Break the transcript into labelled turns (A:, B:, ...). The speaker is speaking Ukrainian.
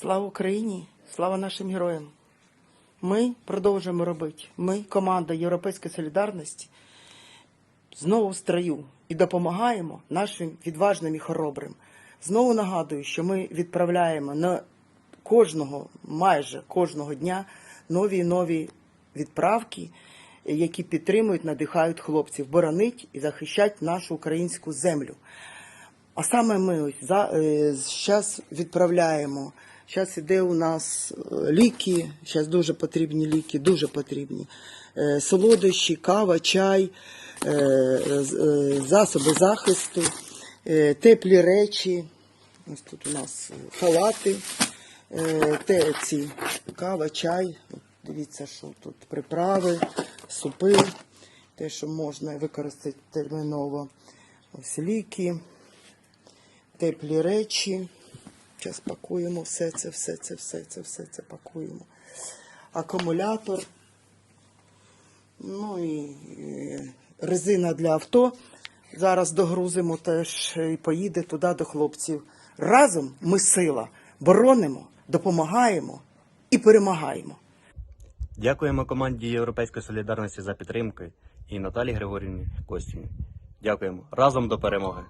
A: Слава Україні! Слава нашим героям! Ми продовжуємо робити. Ми, команда Європейської солідарності, знову в строю і допомагаємо нашим відважним і хоробрим. Знову нагадую, що ми відправляємо на кожного, майже кожного дня нові і нові відправки, які підтримують, надихають хлопців боронить і захищать нашу українську землю. А саме ми за зараз відправляємо. Зараз іде у нас е, ліки. Зараз дуже потрібні ліки, дуже потрібні. Е, Солодощі, кава, чай, е, засоби захисту, теплі речі. Ось тут у нас халати, те, кава, чай. Дивіться, що тут приправи, супи, те, що можна використати терміново. Ось ліки теплі речі. Зараз пакуємо все це, все це, все це, все це пакуємо. Акумулятор. Ну і, резина для авто. Зараз догрузимо теж і поїде туди до хлопців. Разом ми сила. Боронимо, допомагаємо і перемагаємо.
B: Дякуємо команді Європейської солідарності за підтримку і Наталі Григорівні Костіні. Дякуємо разом до перемоги.